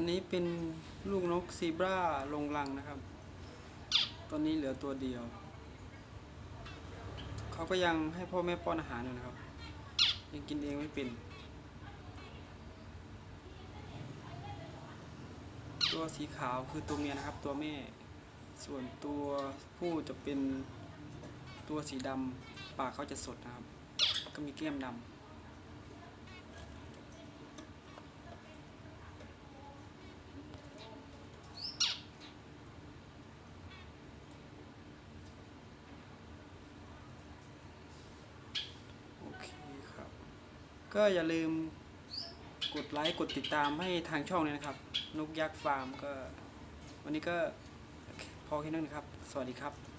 อันนี้เป็นลูกนกซีบราลงรังนะครับ ตอนนี้เหลือตัวเดียว เขาก็ยังให้พ่อแม่ป้อนอาหารอยู่นะครับ ยังกินเองไม่เป็น ตัวสีขาวคือตัวเมียนะครับ ตัวแม่ ส่วนตัวผู้จะเป็นตัวสีดำปากเขาจะสดนะครับ ก็มีแก้มดำ โอเคครับ ก็อย่าลืมกดไลค์กดติดตามให้ทางช่องเลยนะครับ นกยักษ์ฟาร์มก็ วันนี้ก็พอแค่นั้นนะครับ สวัสดีครับ